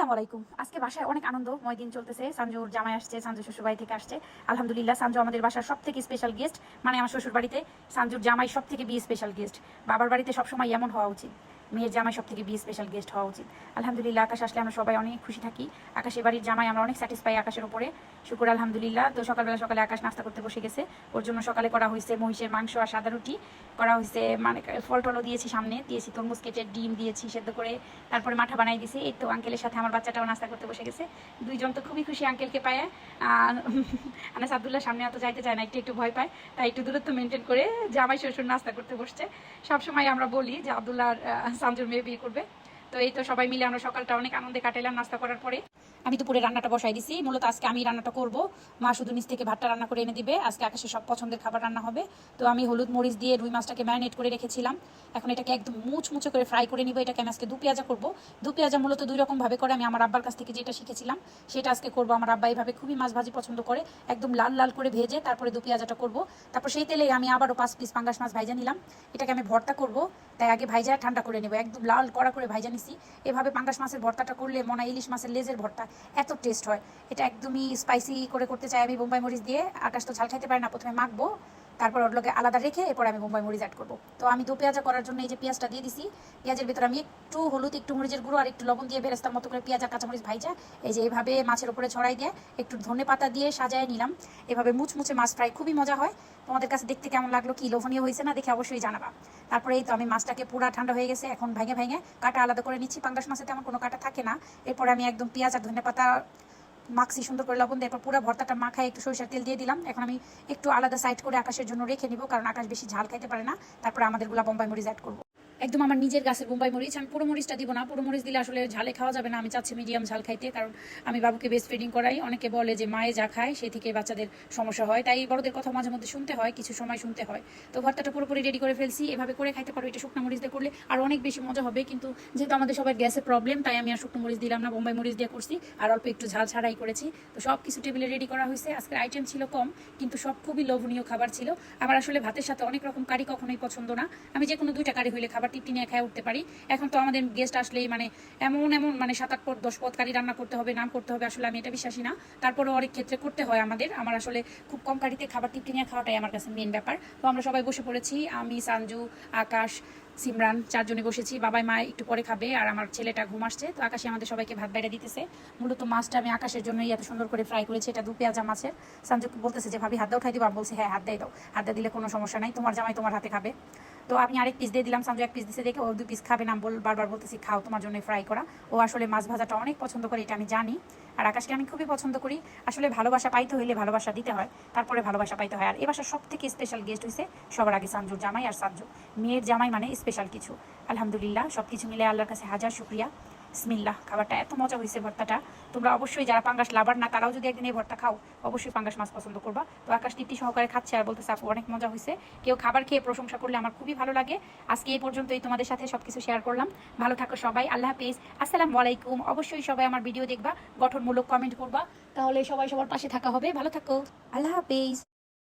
আসসালামু আলাইকুম। আজকে বাসায় অনেক আনন্দময় দিন চলতেছে। সানজুর জামাই আসছে সঞ্জু শ্বশুরবাড়ি থেকে আসছে। আলহামদুলিল্লাহ সঞ্জু আমাদের বাসার সব থেকে স্পেশাল গেস্ট মানে আমার শ্বশুর বাড়িতে সঞ্জুর জামাই সব থেকে বিয়ে স্পেশাল গেস্ট বাবার বাড়িতে সবসময় এমন হওয়া উচিত। মেয়ের জামাই সব থেকে বিয়ে স্পেশাল গেস্ট হওয়া উচিত। আলহামদুলিল্লাহ, আকাশ আসলে আমরা সবাই অনেক খুশি থাকি। আকাশের বাড়ির জামাই আমরা অনেক স্যাটিসফাই আকাশের উপরে। শুকুর, আলহামদুলিল্লাহ। তো সকালবেলা সকালে আকাশ নাস্তা করতে বসে গেছে। ওর জন্য সকালে করা হয়েছে মহিষের মাংস আর সাদা রুটি। করা হয়েছে মানে ফল টলও দিয়েছি সামনে। দিয়েছি তরমুজ কেটে, ডিম দিয়েছি সেদ্ধ করে। তারপরে মাঠা বানাই দিয়েছি। এই তো আঙ্কেলের সাথে আমার বাচ্চাটাও নাস্তা করতে বসে গেছে। দুইজন তো খুবই খুশি আঙ্কেলকে পায়। আনাস আবদুল্লাহ সামনে অত যাইতে চায় না, একটু একটু ভয় পায়। তাই একটু দূরত্ব মেনটেন করে জামাই শ্বশুর নাস্তা করতে বসছে। সবসময় আমরা বলি যে আবদুল্লাহ সামজুর মেয়ে বিয়ে করবে। তো এই তো সবাই মিলে আমরা সকালটা অনেক আনন্দে কাটাইলাম, নাস্তা করার পরে। আমি দুপুরে রান্নাটা বসাই দিছি। মূলত আজকে আমি রান্নাটা করব। মা শুধু নিচ থেকে ভাতটা রান্না করে এনে দিবে। আজকে আকাশে সব পছন্দের খাবার রান্না হবে। তো আমি হলুদ মরিচ দিয়ে রুই মাছটাকে ম্যারিনেট করে রেখেছিলাম। এখন এটাকে একদম মুচমুচে করে ফ্রাই করে নিব। এটাকে আমি আজকে দু পেঁয়াজা করব। দু পেঁয়াজা মূলত দুই রকম ভাবে করে আমি আমার আব্বার কাছ থেকে যেটা শিখেছিলাম, সেটা আজকে করব। আমার আব্বা এইভাবে খুবই মাছ ভাজি পছন্দ করে। একদম লাল লাল করে ভেজে তারপরে দু পেঁয়াজাটা করব। তারপর সেই তেলে আমি আবারও পাঁচ পিস পাঙ্গাস মাছ ভাইজা নিলাম। এটাকে আমি ভর্তা করব। তাই আগে ভাইজা ঠান্ডা করে নেব। একদম লাল কড়া করে ভাইজা নিছি। এভাবে পাঙ্গাস মাছের ভর্তাটা করলে মনে ইলিশ মাছের লেজের ভর্তা। এত টেস্ট হয়। এটা একদমই স্পাইসি করে করতে চাই আমি বোম্বাই মরিচ দিয়ে। আকাশ তো ঝাল খাইতে পারে না, প্রথমে মাখবো। তারপর ওর লগে আলাদা রেখে এরপর আমি বোম্বাই মরিচ অ্যাড করব। তো আমি দু পেঁয়াজা করার জন্য এই যে পেঁয়াজটা দিয়ে দিছি, পেঁয়াজের ভিতরে আমি একটু হলুদ, একটু মরিচের গুঁড়ো আর একটু লবণ দিয়ে বেরেস্তার মতো করে পেঁয়াজ আর কাঁচামরিচ ভাইজা, এই যে এইভাবে মাছের উপরে ছড়াই দিয়ে একটু ধনে পাতা দিয়ে সাজায় নিলাম। এভাবে মুচমুচে মাছ ফ্রাই খুবই মজা হয়। তোমাদের কাছে দেখতে কেমন লাগল কি লোভনীয় হয়েছে না দেখে অবশ্যই জানাবা। তারপরে এই তো আমি মাছটাকে পুরা ঠান্ডা হয়ে গেছে, এখন ভেঙে ভেঙে কাটা আলাদা করে নিচ্ছি। পাঙ্গাস মাছে তেমন কোনো কাটা থাকে না। এরপর আমি একদম পেঁয়াজ আর ধনে পাতা মাখছি সুন্দর করে লবণ দিয়ে পুরো ভর্তাটা মাখায় একটু সরিষার তেল দিয়ে দিলাম। এখন আমি একটু আলাদা সাইড করে আকাশের জন্য রেখে নিব, কারণ আকাশ বেশি ঝাল খাইতে পারে না। তারপরে আমাদেরগুলা বোম্বাই মরিচ অ্যাড করব। একদম আমার নিজের গাছের বোম্বাই মরিচ, আমি পুরো মরিচটা দিব না। পুরো মরিচ দিলে আসলে ঝালে খাওয়া যাবে না, আমি চাচ্ছি মিডিয়াম ঝাল খাইতে, কারণ আমি বাবুকে বেস্ট ফিডিং করাই। অনেকে বলে যে মায়ে যা খায়, সে থেকে বাচ্চাদের সমস্যা হয়। তাই বড়দের কথা মাঝে মধ্যে শুনতে হয়, কিছু সময় শুনতে হয়। তো ভর্তাটা পুরোপুরি রেডি করে ফেলছি। এভাবে করে খাইতে পারো, এটা শুকনো মরিচ দিয়ে করলে আর অনেক বেশি মজা হবে। কিন্তু যেহেতু আমাদের সবার গ্যাসের প্রবলেম তাই আমি আর শুকনো মরিচ দিলাম না, বোম্বাই মরিচ দিয়ে করছি। আর অল্প একটু ঝাল ছাড়াই করেছি। তো সব কিছু টেবিলে রেডি করা হয়েছে। আজকের আইটেম ছিল কম, কিন্তু সব খুবই লোভনীয় খাবার ছিল। আমার আসলে ভাতের সাথে অনেক রকম কারি কখনোই পছন্দ না। আমি যে কোনো দুইটা কারি হইলে খাবার টিপটি নিয়ে খেয়ে উঠতে পারি। এখন তো আমাদের গেস্ট আসলেই মানে এমন এমন মানে সাত আট পদ, দশ পদ রান্না করতে হবে, নাম করতে হবে, আসলে আমি এটা বিশ্বাসী না। তারপরেও অনেক ক্ষেত্রে করতে হয় আমাদের। আমার আসলে খুব কম কারিতে খাবার টিপটি নিয়ে খাওয়াটাই আমার কাছে মেন ব্যাপার। তো আমরা সবাই বসে পড়েছি, আমি, সানজু, আকাশ, সিমরান চারজনে বসেছি। বাবাই, মা একটু পরে খাবে আর আমার ছেলেটা ঘুম আসছে। তো আকাশে আমাদের সবাইকে ভাত বাইরে দিতেছে। মূলত মাছটা আমি আকাশের জন্যই এত সুন্দর করে ফ্রাই করেছি। এটা দু পেঁয়াজা মাছের। সানজু বলতেছে যে, ভাবি, হাত দাও উঠাই দিবো। বলছি হ্যাঁ হাত দিয়ে দাও। হাত দিলে কোনো সমস্যা নাই। তোমার জামাই তোমার হাতে খাবে। তো আমি আরেক পিস দিয়ে দিলাম সামজু এক পিস দিছে দেখে ও দুই পিস খাবে না, বল, বারবার বলতেছি খাও, তোমার জন্য ফ্রাই করা। ও আসলে মাছ ভাজাটা অনেক পছন্দ করে, এটা আমি জানি। আর আকাশকে আমি খুবই পছন্দ করি। আসলে ভালোবাসা পাইতে হইলে ভালোবাসা দিতে হয়, তারপরে ভালোবাসা পাইতে হয়। আর এ বাসার সব থেকে স্পেশাল গেস্ট হয়েছে সবার আগে সামজুর জামাই আর সামজু মেয়ের জামাই মানে স্পেশাল কিছু। আলহামদুলিল্লাহ সব কিছু মিলে আল্লাহর কাছে হাজার শুক্রিয়া। স্মিল্লাহ খাবারটা এত মজা হয়েছে ভর্তাটা। তোমরা অবশ্যই যারা পাঙ্গাস লাভার না, তারাও যদি একদিন এই ভর্তা খাও, অবশ্যই পাঙ্গাস মাছ পছন্দ করবা। তো আকাশ তৃপ্তি সহকারে খাচ্ছে আর বলতেছে, আপু, অনেক মজা হয়েছে কেউ খাবার খেয়ে প্রশংসা করলে আমার খুবই ভালো লাগে। আজকে এই পর্যন্তই তোমাদের সাথে সবকিছু শেয়ার করলাম। ভালো থাকো সবাই, আল্লাহ হাফিজ। আসসালামু আলাইকুম। অবশ্যই সবাই আমার ভিডিও দেখবা, গঠনমূলক কমেন্ট করবা। তাহলে সবাই সবার পাশে থাকা হবে। ভালো থাকো। আল্লাহ হাফিজ।